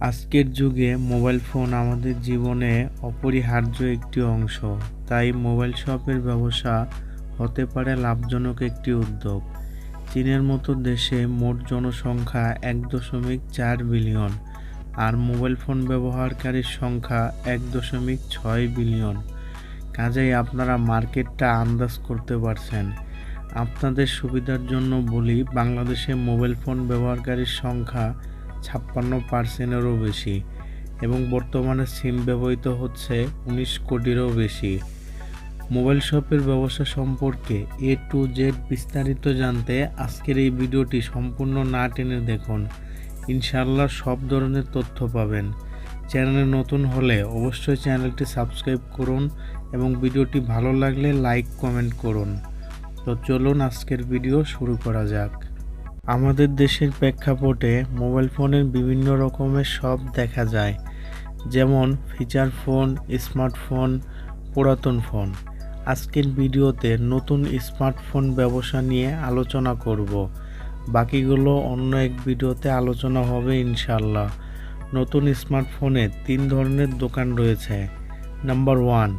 আজকের যুগে mobile phone আমাদের জীবনে অপরিহার্য একটি অংশ। তাই মোবাইল শপের ব্যবসা হতে পারে লাভজনক একটি উদ্যোগ। চীনের মতো দেশে মোট জনসংখ্যা এক দশমিক চার বিলিয়ন আর মোবাইল ফোন ব্যবহারকারীর সংখ্যা এক দশমিক ছয় বিলিয়ন। কাজেই আপনারা মার্কেটটা আন্দাজ করতে পারছেন। আপনাদের সুবিধার জন্য বলি, বাংলাদেশে মোবাইল ফোন ব্যবহারকারীর সংখ্যা ছাপ্পান্ন পার্সেন্টেরও বেশি এবং বর্তমানে সিম ব্যবহৃত হচ্ছে উনিশ কোটিরও বেশি। মোবাইল শপের ব্যবসা সম্পর্কে এ টু জেড বিস্তারিত জানতে আজকের এই ভিডিওটি সম্পূর্ণ না টেনে দেখুন। ইনশাল্লাহ সব ধরনের তথ্য পাবেন। চ্যানেলে নতুন হলে অবশ্যই চ্যানেলটি সাবস্ক্রাইব করুন এবং ভিডিওটি ভালো লাগলে লাইক, কমেন্ট করুন। তো চলুন আজকের ভিডিও শুরু করা যাক। আমাদের দেশের প্রেক্ষাপটে মোবাইল ফোনের বিভিন্ন রকমের শপ দেখা যায়। যেমন ফিচার ফোন, স্মার্টফোন, পুরাতন ফোন। আজকের ভিডিওতে নতুন স্মার্টফোন ব্যবসা নিয়ে আলোচনা করব। বাকিগুলো অন্য এক ভিডিওতে আলোচনা হবে ইনশাল্লাহ নতুন স্মার্টফোনে তিন ধরনের দোকান রয়েছে। Number one,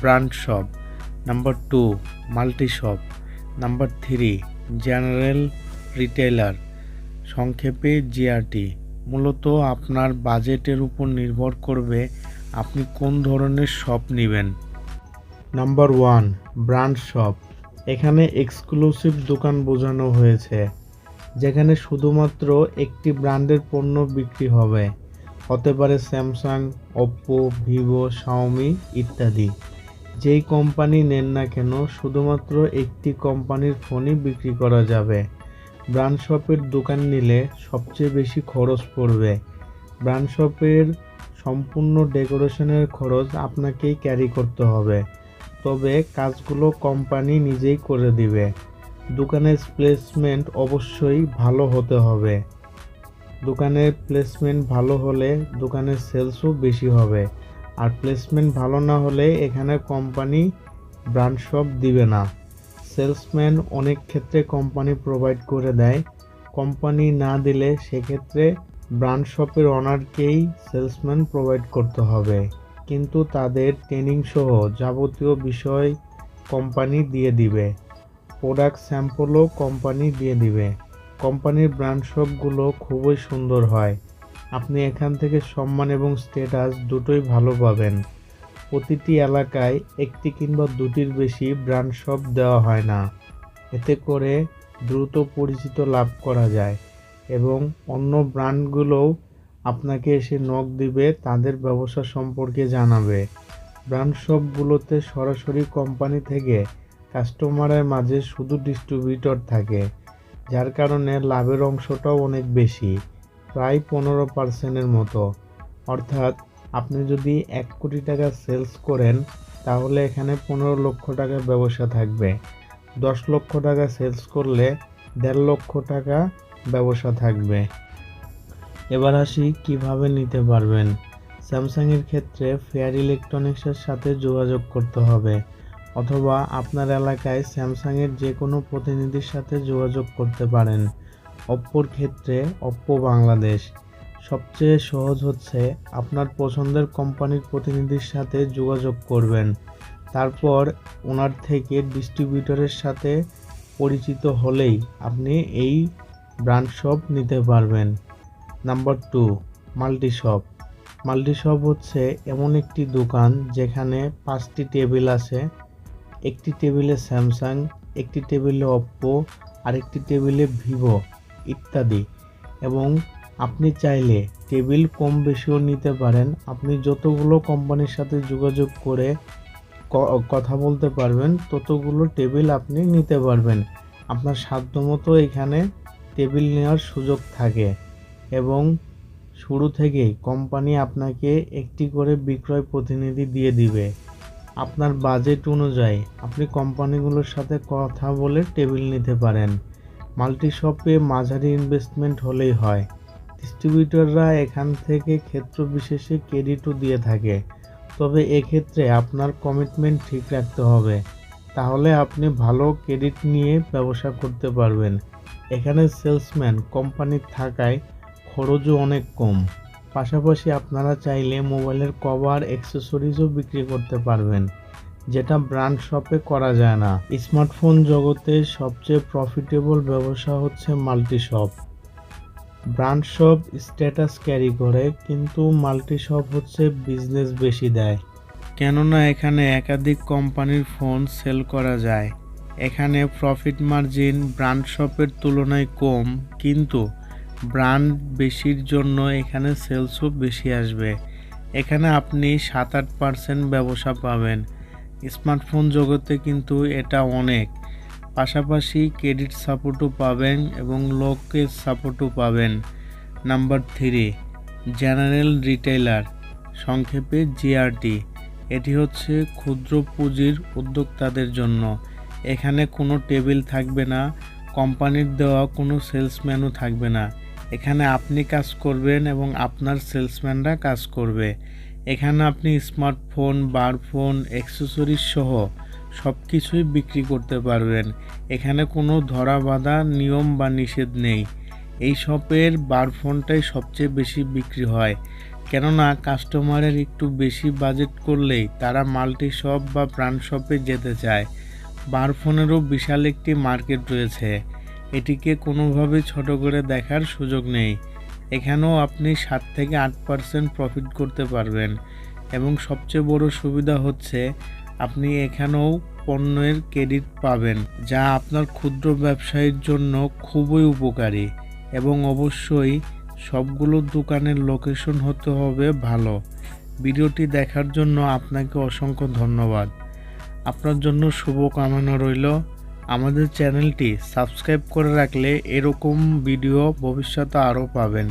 brand shop. Number two, multi shop. Number three, general retailer সংক্ষেপে জিআরটি মূলত আপনার বাজেটের উপর নির্ভর করবে আপনি কোন ধরনের শপ নেবেন। নাম্বার ওয়ান ব্র্যান্ড শপ এখানে এক্সক্লুসিভ দোকান বোঝানো হয়েছে, যেখানে শুধুমাত্র একটি ব্র্যান্ডের পণ্য বিক্রি হবে, হতে পারে স্যামসাং ওপ্পো ভিভো শাওমি ইত্যাদি। যেই কোম্পানি নেন না কেন, শুধুমাত্র একটি কোম্পানির ফোনই বিক্রি করা যাবে। ব্র্যান্ড শপের দোকান নিলে সবচেয়ে বেশি খরচ পড়বে। ব্র্যান্ড শপের সম্পূর্ণ ডেকোরেশনের খরচ আপনাকেই ক্যারি করতে হবে। তবে কাজগুলো কোম্পানি নিজেই করে দিবে। দোকানের প্লেসমেন্ট অবশ্যই ভালো হতে হবে। দোকানের প্লেসমেন্ট ভালো হলে দোকানের সেলসও বেশি হবে। আর প্লেসমেন্ট ভালো না হলে এখানে কোম্পানি ব্র্যান্ড শপ দিবে না। সেলসম্যান অনেক ক্ষেত্রে কোম্পানি প্রোভাইড করে দেয়। কোম্পানি না দিলে সেক্ষেত্রে ব্র্যান্ড শপের অনারকেই সেলসম্যান প্রোভাইড করতে হবে। কিন্তু তাদের ট্রেনিং সহ যাবতীয় বিষয় কোম্পানি দিয়ে দিবে। প্রোডাক্ট স্যাম্পলও কোম্পানি দিয়ে দিবে। কোম্পানির ব্র্যান্ড শপগুলো খুবই সুন্দর হয়। আপনি এখান থেকে সম্মান এবং স্ট্যাটাস দুটোই ভালো পাবেন। প্রতিটি এলাকায় একটি কিংবা দুটির বেশি ব্র্যান্ড শপ দেওয়া হয় না। এতে করে দ্রুত পরিচিত লাভ করা যায় এবং অন্য ব্র্যান্ডগুলোও আপনাকে এসে নখ দিবে, তাদের ব্যবসা সম্পর্কে জানাবে। ব্র্যান্ড শপগুলোতে সরাসরি কোম্পানি থেকে কাস্টমারের মাঝে শুধু ডিস্ট্রিবিউটর থাকে, যার কারণে লাভের অংশটাও অনেক বেশি, প্রায় পনেরো পার্সেন্টের মতো। অর্থাৎ আপনি যদি এক কোটি টাকা সেলস করেন, তাহলে এখানে পনেরো লক্ষ টাকার ব্যবসা থাকবে। দশ লক্ষ টাকা সেলস করলে দেড় লক্ষ টাকা ব্যবসা থাকবে। এবার আসি কীভাবে নিতে পারবেন। স্যামসাংয়ের ক্ষেত্রে ফেয়ার ইলেকট্রনিক্সের সাথে যোগাযোগ করতে হবে, অথবা আপনার এলাকায় স্যামসাংয়ের যে কোনো প্রতিনিধির সাথে যোগাযোগ করতে পারেন। অপ্পোর ক্ষেত্রে অপ্পো বাংলাদেশ। সবচেয়ে সহজ হচ্ছে আপনার পছন্দের কোম্পানির প্রতিনিধির সাথে যোগাযোগ করবেন। তারপর ওনার থেকে ডিস্ট্রিবিউটরের সাথে পরিচিত হলেই আপনি এই ব্র্যান্ড শপ নিতে পারবেন। Number two multi shop multi shop হচ্ছে এমন একটি দোকান যেখানে পাঁচটি টেবিল আছে। একটি টেবিলে স্যামসাং একটি টেবিলে অপ্পো আরেকটি টেবিলে ভিভো ইত্যাদি। এবং আপনি চাইলে টেবিল কম বেশিও নিতে পারেন। আপনি যতগুলো কোম্পানির সাথে যোগাযোগ করে কথা বলতে পারবেন, ততগুলো টেবিল আপনি নিতে পারবেন। আপনার সাধ্যমতো এখানে টেবিল নেওয়ার সুযোগ থাকে এবং শুরু থেকেই কোম্পানি আপনাকে একটি করে বিক্রয় প্রতিনিধি দিয়ে দিবে। আপনার বাজেট অনুযায়ী আপনি কোম্পানিগুলোর সাথে কথা বলে টেবিল নিতে পারেন। মাল্টি শপে মাঝারি ইনভেস্টমেন্ট হলেই হয়। ডিস্ট্রিবিউটররা এখান থেকে ক্ষেত্র বিশেষে ক্রেডিটও দিয়ে থাকে। তবে এক্ষেত্রে আপনার কমিটমেন্ট ঠিক রাখতে হবে। তাহলে আপনি ভালো ক্রেডিট নিয়ে ব্যবসা করতে পারবেন। এখানে সেলসম্যান কোম্পানির থাকায় খরচও অনেক কম। পাশাপাশি আপনারা চাইলে মোবাইলের কভার অ্যাক্সেসরিজও বিক্রি করতে পারবেন, যেটা ব্র্যান্ড শপে করা যায় না। স্মার্টফোন জগতে সবচেয়ে প্রফিটেবল ব্যবসা হচ্ছে multi shop brand shop status carry করে, কিন্তু মাল্টি শপ হচ্ছে বিজনেস বেশি দেয়। কেননা এখানে একাধিক কোম্পানির ফোন সেল করা যায়। এখানে প্রফিট মার্জিন ব্র্যান্ড শপের তুলনায় কম, কিন্তু ব্র্যান্ড বেশির জন্য এখানে সেলসও বেশি আসবে। এখানে আপনি সাত আট পার্সেন্ট ব্যবসা পাবেন। স্মার্টফোন জগতে কিন্তু এটা অনেক। পাশাপাশি ক্রেডিট সাপোর্টও পাবেন এবং লোকের সাপোর্টও পাবেন। নাম্বার থ্রি জেনারেল রিটেইলার সংক্ষেপে জিআরটি এটি হচ্ছে ক্ষুদ্র পুঁজির উদ্যোক্তাদের জন্য। এখানে কোনো টেবিল থাকবে না কোম্পানির দেওয়া কোনো সেলসম্যানও থাকবে না। এখানে আপনি কাজ করবেন এবং আপনার সেলসম্যানরা কাজ করবে। এখানে আপনি স্মার্টফোন বারফোন অ্যাক্সেসরিজ সহ সব কিছুই বিক্রি করতে পারবেন। এখানে কোনো ধরা বাঁধা নিয়ম বা নিষেধ নেই। এই শপের বারফোনটাই সবচেয়ে বেশি বিক্রি হয়। কেননা, কাস্টমারের একটু বেশি বাজেট করলেই তারা মাল্টি শপ বা ব্র্যান্ড শপে যেতে চায়। বারফোনেরও বিশাল একটি মার্কেট রয়েছে। এটিকে কোনোভাবে ছোট করে দেখার সুযোগ নেই। এখানেও আপনি সাত থেকে আট পার্সেন্ট প্রফিট করতে পারবেন। এবং সবচেয়ে বড় সুবিধা হচ্ছে আপনি এখানেও পণ্যের ক্রেডিট পাবেন, যা আপনার ক্ষুদ্র ব্যবসায়ীর জন্য খুবই উপকারী এবং অবশ্যই সবগুলো দোকানের লোকেশন হতে হবে ভালো। ভিডিওটি দেখার জন্য আপনাকে অসংখ্য ধন্যবাদ। আপনার জন্য শুভকামনা রইল। আমাদের চ্যানেলটি সাবস্ক্রাইব করে রাখলে এরকম ভিডিও ভবিষ্যতে আরও পাবেন।